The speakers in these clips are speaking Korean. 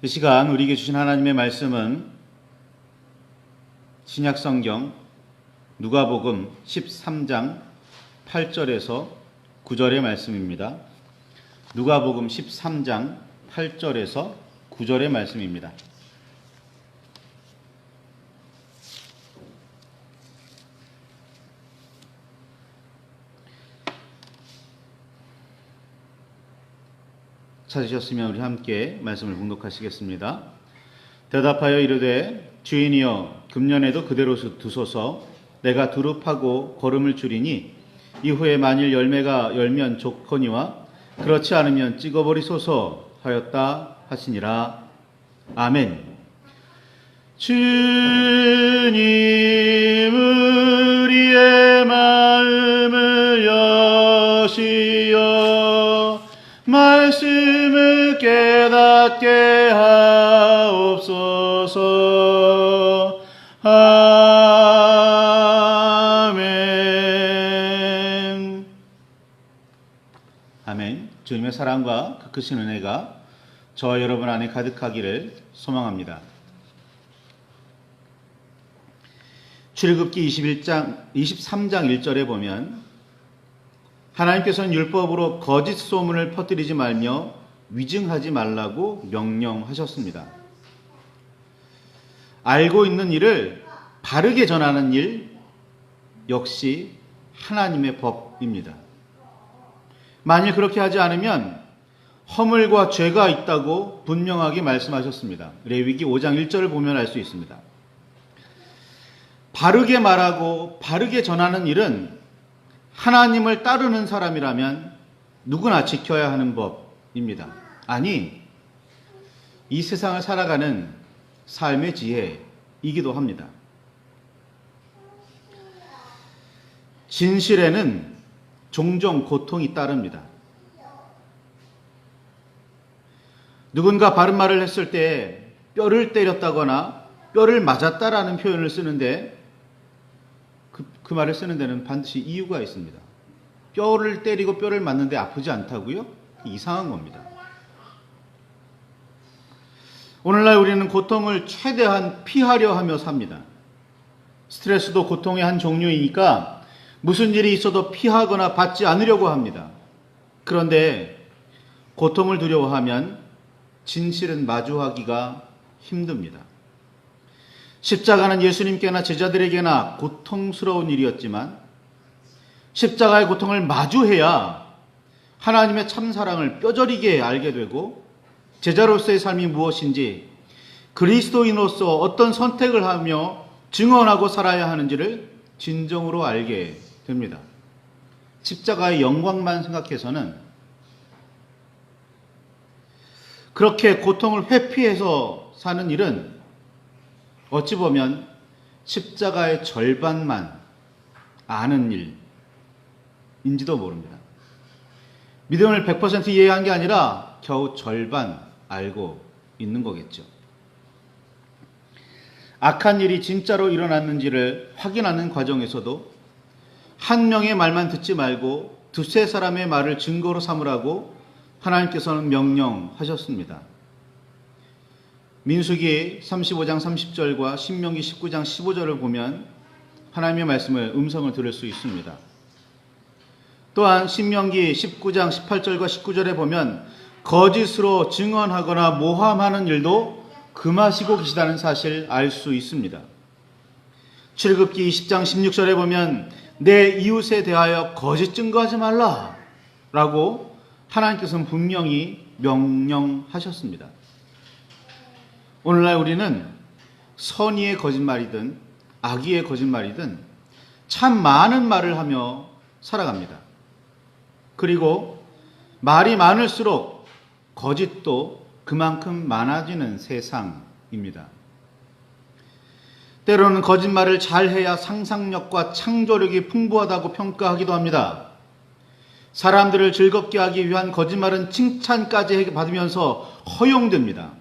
이 시간 우리에게 주신 하나님의 말씀은 신약 성경 누가복음 13장 8절에서 9절의 말씀입니다. 누가복음 13장 8절에서 9절의 말씀입니다. 찾으셨으면 우리 함께 말씀을 봉독하시겠습니다. 대답하여 이르되 주인이여 금년에도 그대로 두소서 내가 두릅하고 걸음을 줄이니 이후에 만일 열매가 열면 좋거니와 그렇지 않으면 찍어버리소서 하였다 하시니라 아멘. 주님 우리의 깨닫게 하옵소서. 아멘. 아멘. 주님의 사랑과 그 크신 은혜가 저와 여러분 안에 가득하기를 소망합니다. 출애굽기 21장 23장 1절에 보면 하나님께서는 율법으로 거짓 소문을 퍼뜨리지 말며 위증하지 말라고 명령하셨습니다. 알고 있는 일을 바르게 전하는 일 역시 하나님의 법입니다. 만일 그렇게 하지 않으면 허물과 죄가 있다고 분명하게 말씀하셨습니다. 레위기 5장 1절을 보면 알 수 있습니다. 바르게 말하고 바르게 전하는 일은 하나님을 따르는 사람이라면 누구나 지켜야 하는 법 입니다. 아니, 이 세상을 살아가는 삶의 지혜이기도 합니다. 진실에는 종종 고통이 따릅니다. 누군가 바른 말을 했을 때 뼈를 때렸다거나 뼈를 맞았다라는 표현을 쓰는데 그, 그 말을 쓰는 데는 반드시 이유가 있습니다. 뼈를 때리고 뼈를 맞는데 아프지 않다고요? 이상한 겁니다. 오늘날 우리는 고통을 최대한 피하려 하며 삽니다. 스트레스도 고통의 한 종류이니까 무슨 일이 있어도 피하거나 받지 않으려고 합니다. 그런데 고통을 두려워하면 진실은 마주하기가 힘듭니다. 십자가는 예수님께나 제자들에게나 고통스러운 일이었지만 십자가의 고통을 마주해야 하나님의 참 사랑을 뼈저리게 알게 되고 제자로서의 삶이 무엇인지 그리스도인으로서 어떤 선택을 하며 증언하고 살아야 하는지를 진정으로 알게 됩니다. 십자가의 영광만 생각해서는 그렇게 고통을 회피해서 사는 일은 어찌 보면 십자가의 절반만 아는 일인지도 모릅니다. 믿음을 100% 이해한 게 아니라 겨우 절반 알고 있는 거겠죠. 악한 일이 진짜로 일어났는지를 확인하는 과정에서도 한 명의 말만 듣지 말고 두세 사람의 말을 증거로 삼으라고 하나님께서는 명령하셨습니다. 민수기 35장 30절과 신명기 19장 15절을 보면 하나님의 말씀을 음성을 들을 수 있습니다. 또한 신명기 19장 18절과 19절에 보면 거짓으로 증언하거나 모함하는 일도 금하시고 계시다는 사실 알 수 있습니다. 출애굽기 20장 16절에 보면 내 이웃에 대하여 거짓 증거하지 말라 라고 하나님께서는 분명히 명령하셨습니다. 오늘날 우리는 선의의 거짓말이든 악의의 거짓말이든 참 많은 말을 하며 살아갑니다. 그리고 말이 많을수록 거짓도 그만큼 많아지는 세상입니다. 때로는 거짓말을 잘해야 상상력과 창조력이 풍부하다고 평가하기도 합니다. 사람들을 즐겁게 하기 위한 거짓말은 칭찬까지 받으면서 허용됩니다.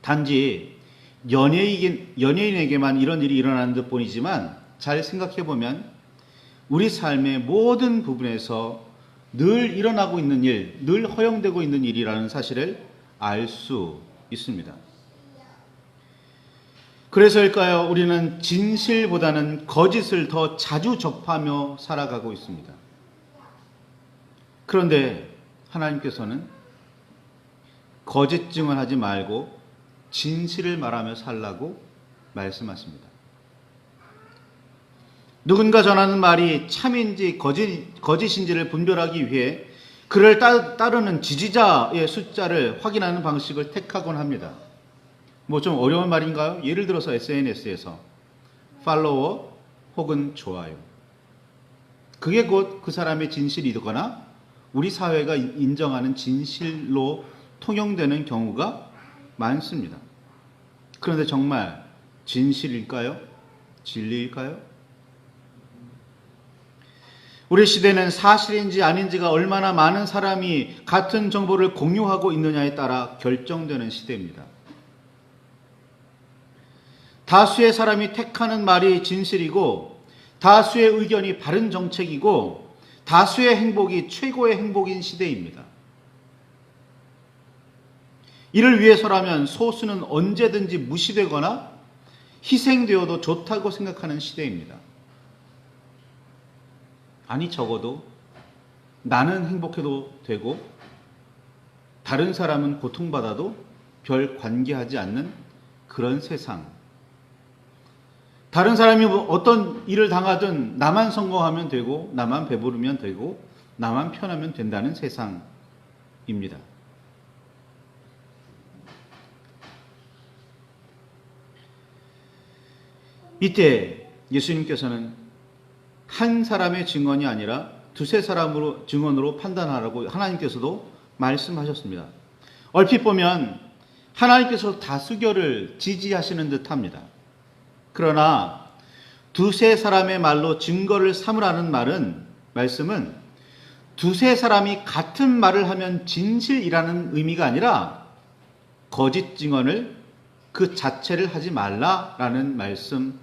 단지 연예인, 연예인에게만 이런 일이 일어나는 듯 뿐이지만 잘 생각해 보면 우리 삶의 모든 부분에서 늘 일어나고 있는 일, 늘 허용되고 있는 일이라는 사실을 알 수 있습니다. 그래서일까요? 우리는 진실보다는 거짓을 더 자주 접하며 살아가고 있습니다. 그런데 하나님께서는 거짓 증언하지 말고 진실을 말하며 살라고 말씀하십니다. 누군가 전하는 말이 참인지 거짓, 거짓인지를 분별하기 위해 그를 따, 따르는 지지자의 숫자를 확인하는 방식을 택하곤 합니다. 뭐 좀 어려운 말인가요? 예를 들어서 SNS에서 팔로워 혹은 좋아요. 그게 곧 그 사람의 진실이거나 우리 사회가 인정하는 진실로 통용되는 경우가 많습니다. 그런데 정말 진실일까요? 진리일까요? 우리 시대는 사실인지 아닌지가 얼마나 많은 사람이 같은 정보를 공유하고 있느냐에 따라 결정되는 시대입니다. 다수의 사람이 택하는 말이 진실이고 다수의 의견이 바른 정책이고 다수의 행복이 최고의 행복인 시대입니다. 이를 위해서라면 소수는 언제든지 무시되거나 희생되어도 좋다고 생각하는 시대입니다. 아니 적어도 나는 행복해도 되고 다른 사람은 고통받아도 별 관계하지 않는 그런 세상. 다른 사람이 뭐 어떤 일을 당하든 나만 성공하면 되고 나만 배부르면 되고 나만 편하면 된다는 세상입니다. 이때 예수님께서는 한 사람의 증언이 아니라 두세 사람으로 증언으로 판단하라고 하나님께서도 말씀하셨습니다. 얼핏 보면 하나님께서 다수결을 지지하시는 듯 합니다. 그러나 두세 사람의 말로 증거를 삼으라는 말은 말씀은 두세 사람이 같은 말을 하면 진실이라는 의미가 아니라 거짓 증언을 그 자체를 하지 말라라는 말씀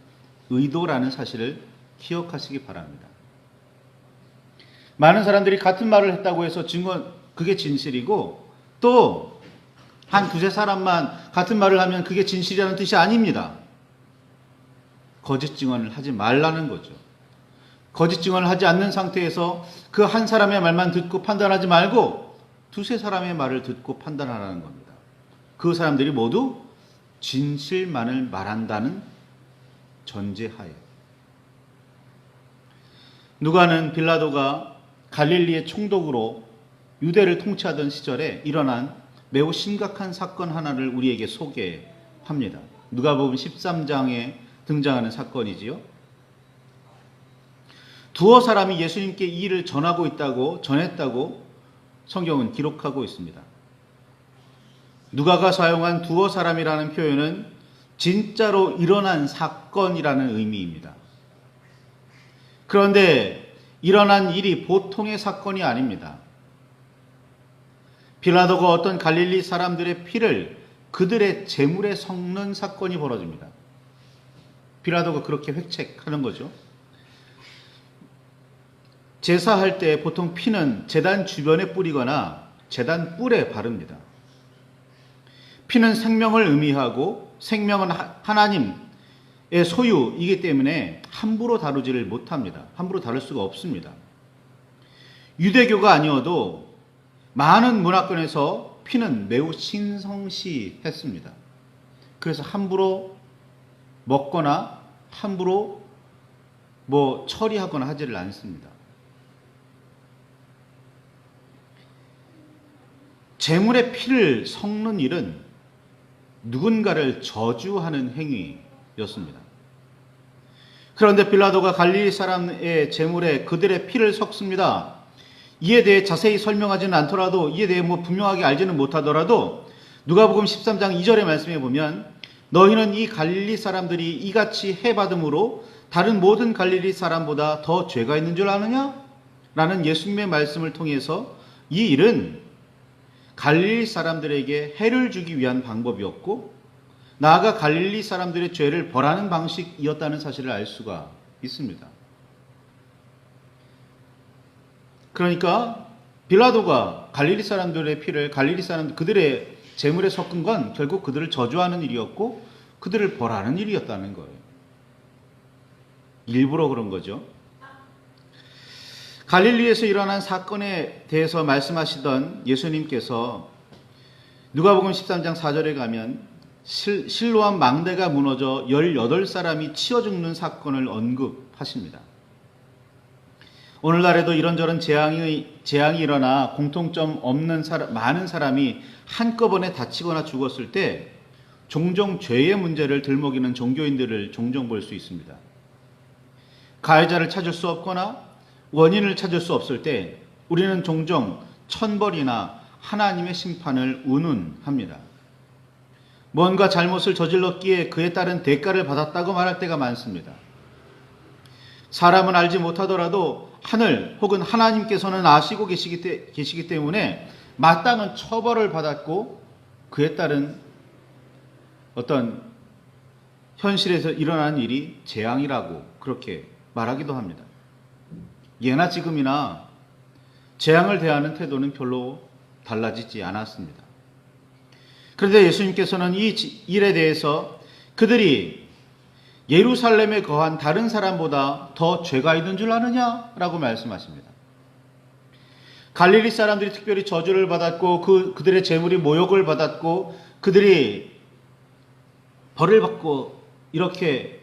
의도라는 사실을 기억하시기 바랍니다. 많은 사람들이 같은 말을 했다고 해서 증언 그게 진실이고 또 한 두세 사람만 같은 말을 하면 그게 진실이라는 뜻이 아닙니다. 거짓 증언을 하지 말라는 거죠. 거짓 증언을 하지 않는 상태에서 그 한 사람의 말만 듣고 판단하지 말고 두세 사람의 말을 듣고 판단하라는 겁니다. 그 사람들이 모두 진실만을 말한다는 전제하에. 누가는 빌라도가 갈릴리의 총독으로 유대를 통치하던 시절에 일어난 매우 심각한 사건 하나를 우리에게 소개합니다. 누가복음 13장에 등장하는 사건이지요. 두어 사람이 예수님께 이 일을 전하고 있다고 전했다고 성경은 기록하고 있습니다. 누가가 사용한 두어 사람이라는 표현은 진짜로 일어난 사건이라는 의미입니다. 그런데 일어난 일이 보통의 사건이 아닙니다. 빌라도가 어떤 갈릴리 사람들의 피를 그들의 재물에 섞는 사건이 벌어집니다. 빌라도가 그렇게 획책하는 거죠. 제사할 때 보통 피는 재단 주변에 뿌리거나 재단 뿔에 바릅니다. 피는 생명을 의미하고 생명은 하나님의 소유이기 때문에 함부로 다루지를 못합니다. 함부로 다룰 수가 없습니다. 유대교가 아니어도 많은 문화권에서 피는 매우 신성시했습니다. 그래서 함부로 먹거나 함부로 뭐 처리하거나 하지를 않습니다. 재물의 피를 섞는 일은 누군가를 저주하는 행위 였습니다. 그런데 빌라도가 갈릴리 사람의 재물에 그들의 피를 섞습니다. 이에 대해 자세히 설명하지는 않더라도 이에 대해 뭐 분명하게 알지는 못하더라도 누가복음 13장 2절의 말씀에 보면 너희는 이 갈릴리 사람들이 이같이 해 받음으로 다른 모든 갈릴리 사람보다 더 죄가 있는 줄 아느냐? 라는 예수님의 말씀을 통해서 이 일은 갈릴리 사람들에게 해를 주기 위한 방법이었고 나아가 갈릴리 사람들의 죄를 벌하는 방식이었다는 사실을 알 수가 있습니다. 그러니까 빌라도가 갈릴리 사람들의 피를 갈릴리 사람 그들의 재물에 섞은 건 결국 그들을 저주하는 일이었고 그들을 벌하는 일이었다는 거예요. 일부러 그런 거죠. 갈릴리에서 일어난 사건에 대해서 말씀하시던 예수님께서 누가복음 13장 4절에 가면 실, 실로암 망대가 무너져 18사람이 치어 죽는 사건을 언급하십니다. 오늘날에도 이런저런 재앙이, 재앙이 일어나 공통점 없는 사람, 많은 사람이 한꺼번에 다치거나 죽었을 때 종종 죄의 문제를 들먹이는 종교인들을 종종 볼 수 있습니다. 가해자를 찾을 수 없거나 원인을 찾을 수 없을 때 우리는 종종 천벌이나 하나님의 심판을 운운합니다. 뭔가 잘못을 저질렀기에 그에 따른 대가를 받았다고 말할 때가 많습니다. 사람은 알지 못하더라도 하늘 혹은 하나님께서는 아시고 계시기, 때, 계시기 때문에 마땅한 처벌을 받았고 그에 따른 어떤 현실에서 일어난 일이 재앙이라고 그렇게 말하기도 합니다. 예나 지금이나 재앙을 대하는 태도는 별로 달라지지 않았습니다. 그런데 예수님께서는 이 일에 대해서 그들이 예루살렘에 거한 다른 사람보다 더 죄가 있는 줄 아느냐 라고 말씀하십니다. 갈릴리 사람들이 특별히 저주를 받았고 그 그들의 재물이 모욕을 받았고 그들이 벌을 받고 이렇게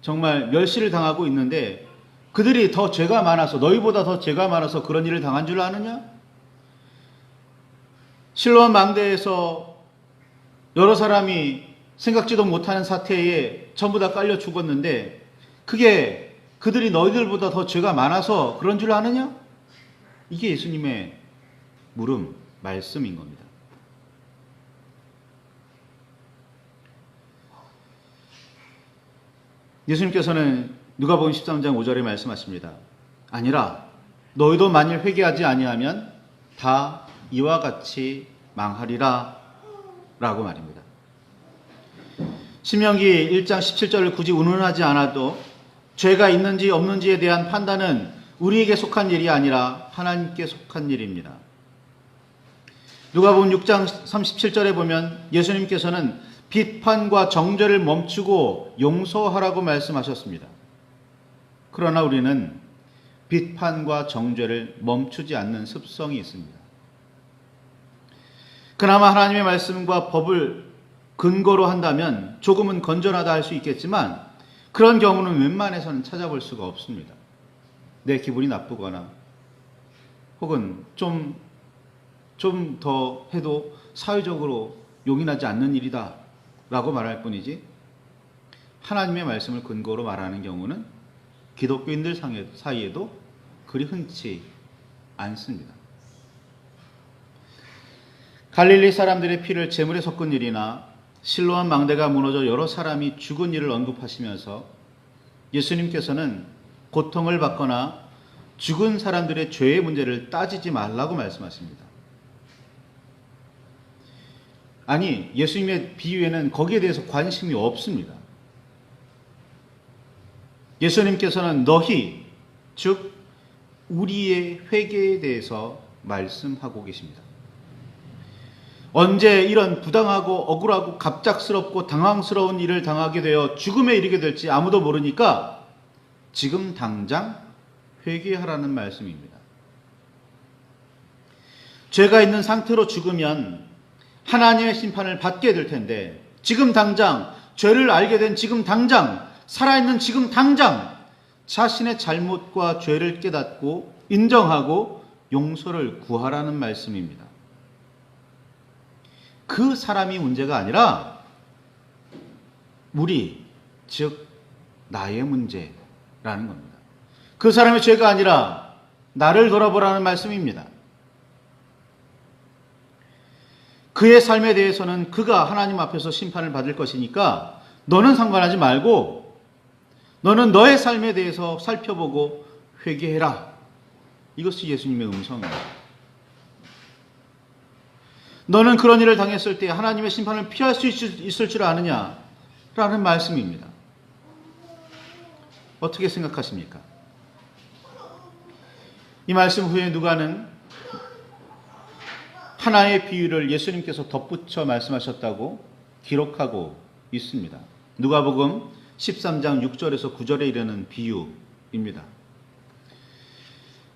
정말 멸시를 당하고 있는데 그들이 더 죄가 많아서 너희보다 더 죄가 많아서 그런 일을 당한 줄 아느냐? 실로암 망대에서 여러 사람이 생각지도 못하는 사태에 전부 다 깔려 죽었는데 그게 그들이 너희들보다 더 죄가 많아서 그런 줄 아느냐? 이게 예수님의 물음, 말씀인 겁니다. 예수님께서는 누가복음 13장 5절에 말씀하십니다. 아니라 너희도 만일 회개하지 아니하면 다 이와 같이 망하리라 라고 말입니다. 신명기 1장 17절을 굳이 운운하지 않아도 죄가 있는지 없는지에 대한 판단은 우리에게 속한 일이 아니라 하나님께 속한 일입니다. 누가복음 6장 37절에 보면 예수님께서는 비판과 정죄를 멈추고 용서하라고 말씀하셨습니다. 그러나 우리는 비판과 정죄를 멈추지 않는 습성이 있습니다. 그나마 하나님의 말씀과 법을 근거로 한다면 조금은 건전하다 할 수 있겠지만 그런 경우는 웬만해서는 찾아볼 수가 없습니다. 내 기분이 나쁘거나 혹은 좀, 좀 더 해도 사회적으로 용인하지 않는 일이다 라고 말할 뿐이지 하나님의 말씀을 근거로 말하는 경우는 기독교인들 사이에도 그리 흔치 않습니다. 갈릴리 사람들의 피를 제물에 섞은 일이나 실로한 망대가 무너져 여러 사람이 죽은 일을 언급하시면서 예수님께서는 고통을 받거나 죽은 사람들의 죄의 문제를 따지지 말라고 말씀하십니다. 아니, 예수님의 비유에는 거기에 대해서 관심이 없습니다. 예수님께서는 너희, 즉, 우리의 회개에 대해서 말씀하고 계십니다. 언제 이런 부당하고 억울하고 갑작스럽고 당황스러운 일을 당하게 되어 죽음에 이르게 될지 아무도 모르니까 지금 당장 회개하라는 말씀입니다. 죄가 있는 상태로 죽으면 하나님의 심판을 받게 될 텐데 지금 당장 죄를 알게 된 지금 당장 살아있는 지금 당장 자신의 잘못과 죄를 깨닫고 인정하고 용서를 구하라는 말씀입니다. 그 사람이 문제가 아니라 우리, 즉, 나의 문제라는 겁니다. 그 사람의 죄가 아니라 나를 돌아보라는 말씀입니다. 그의 삶에 대해서는 그가 하나님 앞에서 심판을 받을 것이니까 너는 상관하지 말고 너는 너의 삶에 대해서 살펴보고 회개해라. 이것이 예수님의 음성입니다. 너는 그런 일을 당했을 때 하나님의 심판을 피할 수 있을 줄 아느냐? 라는 말씀입니다. 어떻게 생각하십니까? 이 말씀 후에 누가는 하나의 비유를 예수님께서 덧붙여 말씀하셨다고 기록하고 있습니다. 누가복음 13장 6절에서 9절에 이르는 비유입니다.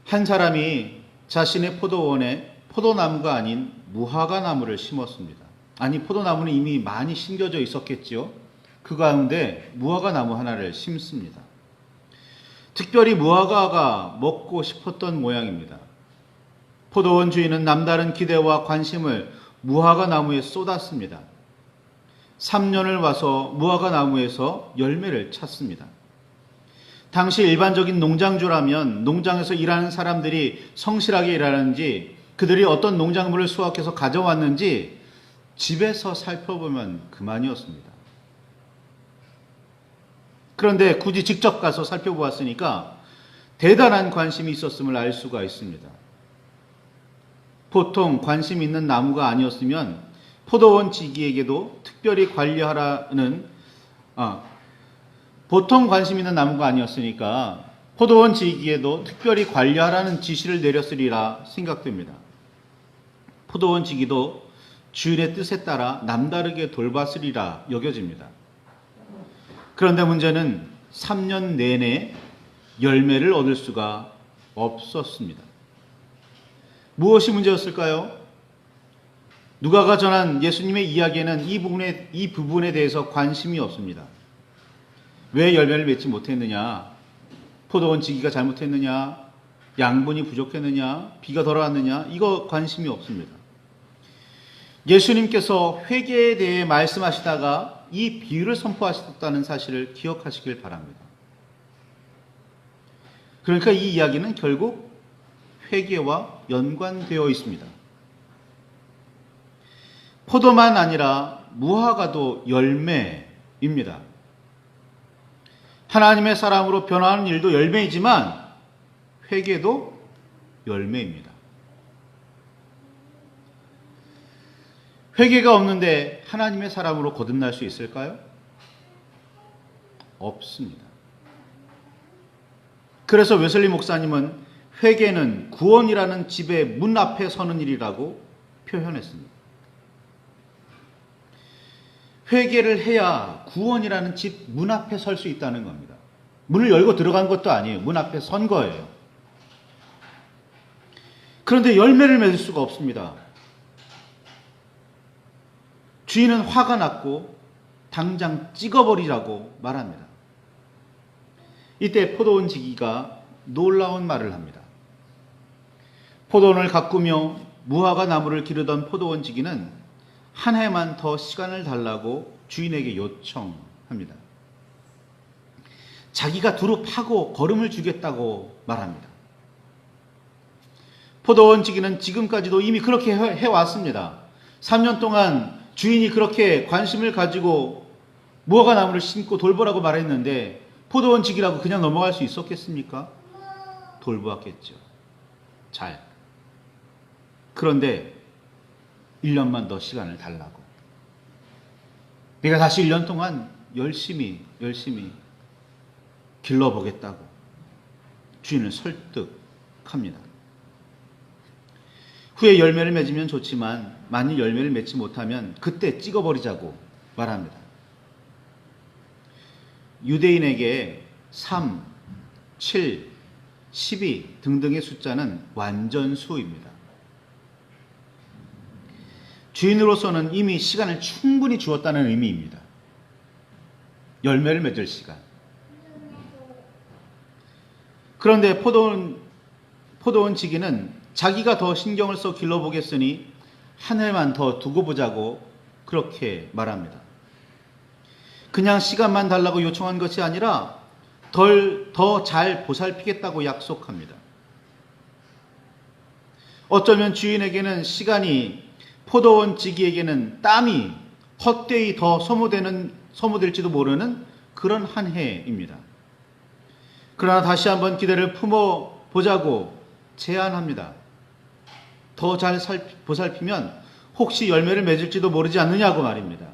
한 사람이 자신의 포도원에 포도나무가 아닌 무화과 나무를 심었습니다. 아니 포도나무는 이미 많이 심겨져 있었겠지요. 그 가운데 무화과 나무 하나를 심습니다. 특별히 무화과가 먹고 싶었던 모양입니다. 포도원 주인은 남다른 기대와 관심을 무화과 나무에 쏟았습니다. 3년을 와서 무화과 나무에서 열매를 찾습니다. 당시 일반적인 농장주라면 농장에서 일하는 사람들이 성실하게 일하는지 그들이 어떤 농작물을 수확해서 가져왔는지 집에서 살펴보면 그만이었습니다. 그런데 굳이 직접 가서 살펴보았으니까 대단한 관심이 있었음을 알 수가 있습니다. 보통 관심 있는 나무가 아니었으면 포도원 지기에게도 특별히 관리하라는 아, 보통 관심 있는 나무가 아니었으니까 포도원 지기에도 특별히 관리하라는 지시를 내렸으리라 생각됩니다. 포도원 지기도 주인의 뜻에 따라 남다르게 돌봤으리라 여겨집니다. 그런데 문제는 3년 내내 열매를 얻을 수가 없었습니다. 무엇이 문제였을까요? 누가가 전한 예수님의 이야기에는 이 부분에, 이 부분에 대해서 관심이 없습니다. 왜 열매를 맺지 못했느냐? 포도원 지기가 잘못했느냐? 양분이 부족했느냐? 비가 덜 왔느냐? 이거 관심이 없습니다. 예수님께서 회개에 대해 말씀하시다가 이 비유를 선포하셨다는 사실을 기억하시길 바랍니다. 그러니까 이 이야기는 결국 회개와 연관되어 있습니다. 포도만 아니라 무화과도 열매입니다. 하나님의 사람으로 변화하는 일도 열매이지만 회개도 열매입니다. 회개가 없는데 하나님의 사람으로 거듭날 수 있을까요? 없습니다. 그래서 웨슬리 목사님은 회개는 구원이라는 집의 문 앞에 서는 일이라고 표현했습니다. 회개를 해야 구원이라는 집 문 앞에 설 수 있다는 겁니다. 문을 열고 들어간 것도 아니에요. 문 앞에 선 거예요. 그런데 열매를 맺을 수가 없습니다. 주인은 화가 났고 당장 찍어버리라고 말합니다. 이때 포도원 지기가 놀라운 말을 합니다. 포도원을 가꾸며 무화과 나무를 기르던 포도원 지기는 한 해만 더 시간을 달라고 주인에게 요청합니다. 자기가 두루 파고 걸음을 주겠다고 말합니다. 포도원 지기는 지금까지도 이미 그렇게 해왔습니다. 3년 동안 주인이 그렇게 관심을 가지고 무화과 나무를 심고 돌보라고 말했는데 포도원 지기라고 그냥 넘어갈 수 있었겠습니까? 돌보았겠죠. 잘. 그런데 1년만 더 시간을 달라고. 내가 다시 1년 동안 열심히, 열심히 길러보겠다고 주인을 설득합니다. 후에 열매를 맺으면 좋지만 만일 열매를 맺지 못하면 그때 찍어버리자고 말합니다. 유대인에게 3, 7, 12 등등의 숫자는 완전수입니다. 주인으로서는 이미 시간을 충분히 주었다는 의미입니다. 열매를 맺을 시간. 그런데 포도원, 포도원 지기는 자기가 더 신경을 써 길러보겠으니 한 해만 더 두고 보자고 그렇게 말합니다. 그냥 시간만 달라고 요청한 것이 아니라 덜, 더 잘 보살피겠다고 약속합니다. 어쩌면 주인에게는 시간이 포도원 지기에게는 땀이 헛되이 더 소모되는, 소모될지도 모르는 그런 한 해입니다. 그러나 다시 한번 기대를 품어 보자고 제안합니다. 더 잘 보살피면 혹시 열매를 맺을지도 모르지 않느냐고 말입니다.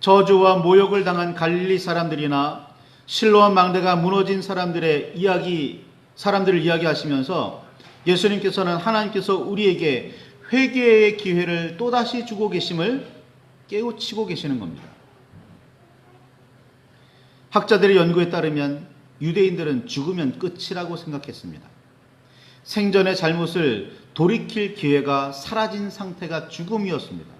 저주와 모욕을 당한 갈릴리 사람들이나 실로암 망대가 무너진 사람들의 이야기, 사람들을 이야기하시면서 예수님께서는 하나님께서 우리에게 회개의 기회를 또다시 주고 계심을 깨우치고 계시는 겁니다. 학자들의 연구에 따르면 유대인들은 죽으면 끝이라고 생각했습니다. 생전의 잘못을 돌이킬 기회가 사라진 상태가 죽음이었습니다.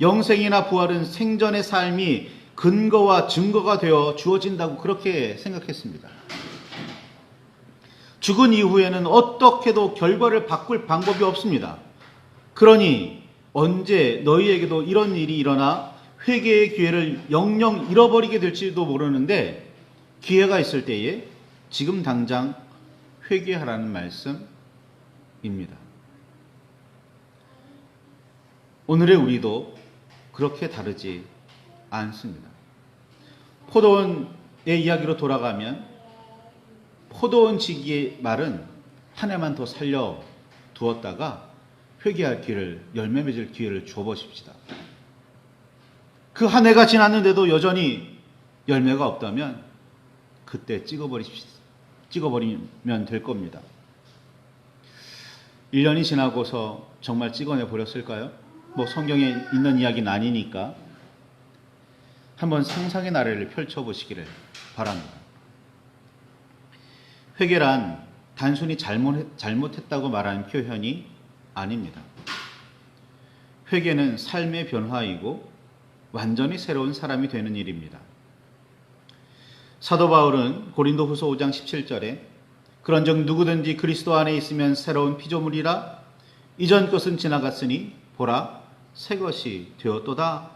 영생이나 부활은 생전의 삶이 근거와 증거가 되어 주어진다고 그렇게 생각했습니다. 죽은 이후에는 어떻게도 결과를 바꿀 방법이 없습니다. 그러니 언제 너희에게도 이런 일이 일어나 회개의 기회를 영영 잃어버리게 될지도 모르는데 기회가 있을 때에 지금 당장 회개하라는 말씀입니다. 오늘의 우리도 그렇게 다르지 않습니다. 포도원의 이야기로 돌아가면 포도원 지기의 말은 한 해만 더 살려 두었다가 회개할 기회를 열매 맺을 기회를 줘 보십시다. 그 한 해가 지났는데도 여전히 열매가 없다면 그때 찍어버리십시오. 찍어버리면 될 겁니다. 1년이 지나고서 정말 찍어내 버렸을까요? 뭐 성경에 있는 이야기는 아니니까 한번 상상의 나래를 펼쳐보시기를 바랍니다. 회개란 단순히 잘못, 잘못했다고 말하는 표현이 아닙니다. 회개는 삶의 변화이고 완전히 새로운 사람이 되는 일입니다. 사도 바울은 고린도 후서 5장 17절에 그런즉 누구든지 그리스도 안에 있으면 새로운 피조물이라 이전 것은 지나갔으니 보라 새 것이 되었도다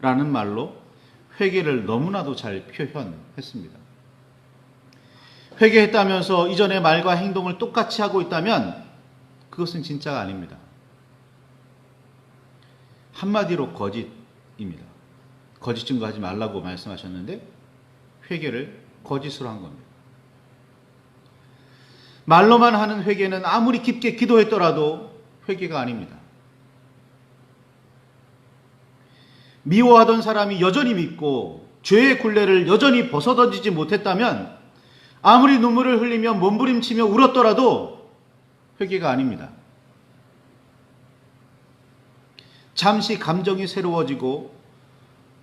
라는 말로 회개를 너무나도 잘 표현했습니다. 회개했다면서 이전의 말과 행동을 똑같이 하고 있다면 그것은 진짜가 아닙니다. 한마디로 거짓입니다. 거짓 증거하지 말라고 말씀하셨는데 회개를 거짓으로 한 겁니다. 말로만 하는 회개는 아무리 깊게 기도했더라도 회개가 아닙니다. 미워하던 사람이 여전히 믿고 죄의 굴레를 여전히 벗어던지지 못했다면 아무리 눈물을 흘리며 몸부림치며 울었더라도 회개가 아닙니다. 잠시 감정이 새로워지고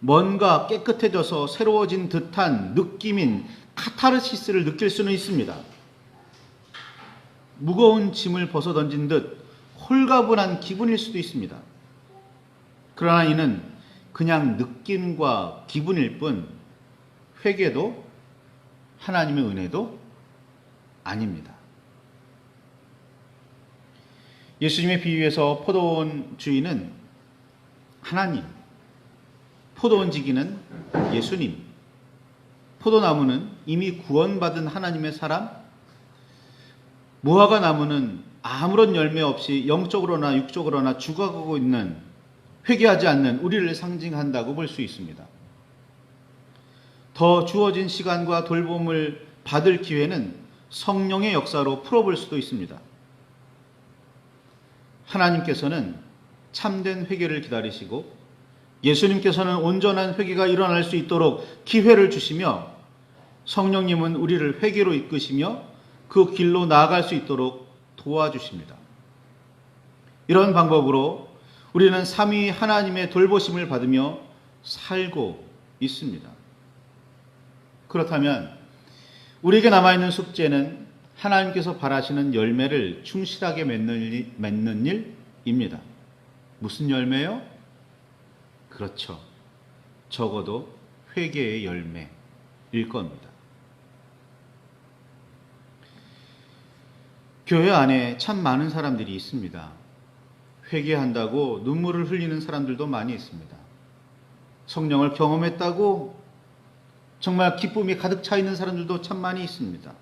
뭔가 깨끗해져서 새로워진 듯한 느낌인 카타르시스를 느낄 수는 있습니다. 무거운 짐을 벗어던진 듯 홀가분한 기분일 수도 있습니다. 그러나 이는 그냥 느낌과 기분일 뿐 회개도 하나님의 은혜도 아닙니다. 예수님의 비유에서 포도원 주인은 하나님, 포도 원 지기는 예수님, 포도나무는 이미 구원받은 하나님의 사람, 무화과 나무는 아무런 열매 없이 영적으로나 육적으로나 죽어가고 있는 회개하지 않는 우리를 상징한다고 볼 수 있습니다. 더 주어진 시간과 돌봄을 받을 기회는 성령의 역사로 풀어볼 수도 있습니다. 하나님께서는 참된 회개를 기다리시고 예수님께서는 온전한 회개가 일어날 수 있도록 기회를 주시며 성령님은 우리를 회개로 이끄시며 그 길로 나아갈 수 있도록 도와주십니다. 이런 방법으로 우리는 삼위 하나님의 돌보심을 받으며 살고 있습니다. 그렇다면 우리에게 남아있는 숙제는 하나님께서 바라시는 열매를 충실하게 맺는, 맺는 일입니다. 무슨 열매요? 그렇죠. 적어도 회개의 열매일 겁니다. 교회 안에 참 많은 사람들이 있습니다. 회개한다고 눈물을 흘리는 사람들도 많이 있습니다. 성령을 경험했다고 정말 기쁨이 가득 차 있는 사람들도 참 많이 있습니다.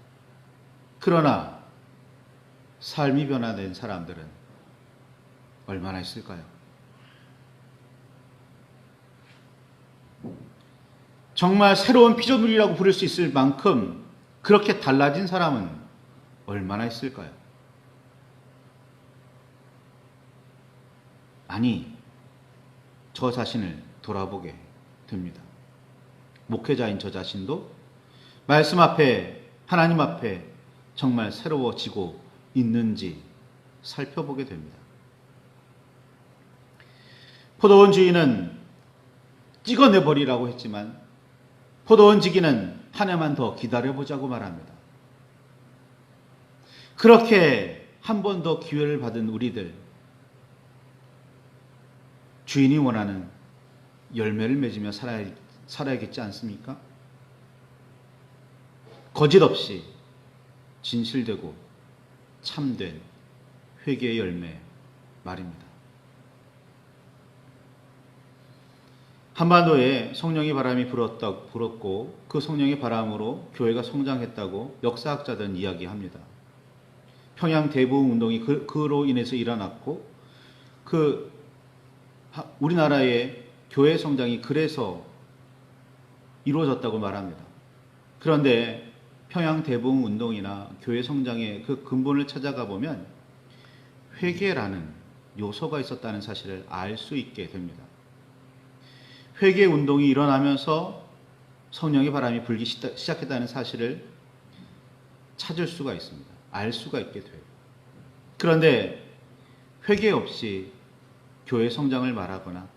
그러나 삶이 변화된 사람들은 얼마나 있을까요? 정말 새로운 피조물이라고 부를 수 있을 만큼 그렇게 달라진 사람은 얼마나 있을까요? 아니, 저 자신을 돌아보게 됩니다. 목회자인 저 자신도 말씀 앞에, 하나님 앞에 정말 새로워지고 있는지 살펴보게 됩니다. 포도원 주인은 찍어내버리라고 했지만 포도원 지기는 한 해만 더 기다려보자고 말합니다. 그렇게 한 번 더 기회를 받은 우리들, 주인이 원하는 열매를 맺으며 살아야, 살아야겠지 않습니까? 거짓 없이 진실되고 참된 회개의 열매 말입니다. 한반도에 성령의 바람이 불었고 그 성령의 바람으로 교회가 성장했다고 역사학자들은 이야기합니다. 평양 대부흥 운동이 그, 그로 인해서 일어났고 그 하- 우리나라의 교회 성장이 그래서 이루어졌다고 말합니다. 그런데 평양 대부흥 운동이나 교회 성장의 그 근본을 찾아가 보면 회개라는 요소가 있었다는 사실을 알 수 있게 됩니다. 회개 운동이 일어나면서 성령의 바람이 불기 시작했다는 사실을 찾을 수가 있습니다. 알 수가 있게 돼요. 그런데 회개 없이 교회 성장을 말하거나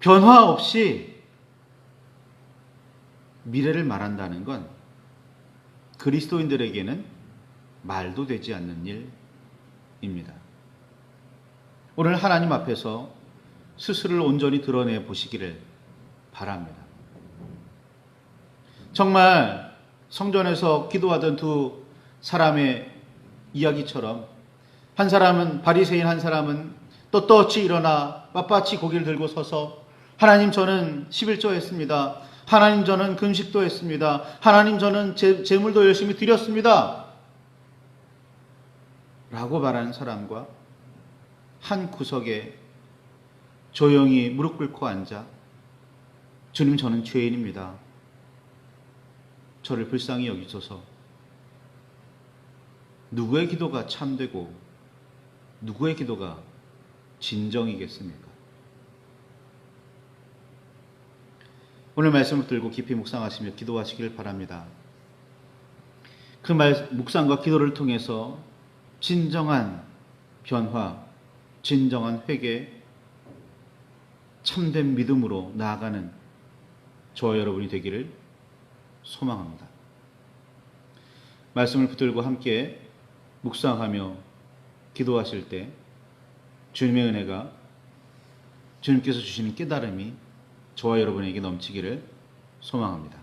변화 없이 미래를 말한다는 건 그리스도인들에게는 말도 되지 않는 일입니다. 오늘 하나님 앞에서 스스로를 온전히 드러내 보시기를 바랍니다. 정말 성전에서 기도하던 두 사람의 이야기처럼 한 사람은 바리새인 한 사람은 떳떳이 일어나 빳빳이 고개를 들고 서서 하나님 저는 11조 했습니다. 하나님 저는 금식도 했습니다. 하나님 저는 제, 재물도 열심히 드렸습니다. 라고 말하는 사람과 한 구석에 조용히 무릎 꿇고 앉아 주님 저는 죄인입니다. 저를 불쌍히 여기소서. 누구의 기도가 참되고 누구의 기도가 진정이겠습니까? 오늘 말씀을 들고 깊이 묵상하시며 기도하시길 바랍니다. 그 말, 묵상과 기도를 통해서 진정한 변화, 진정한 회개, 참된 믿음으로 나아가는 저와 여러분이 되기를 소망합니다. 말씀을 붙들고 함께 묵상하며 기도하실 때 주님의 은혜가 주님께서 주시는 깨달음이 저와 여러분에게 넘치기를 소망합니다.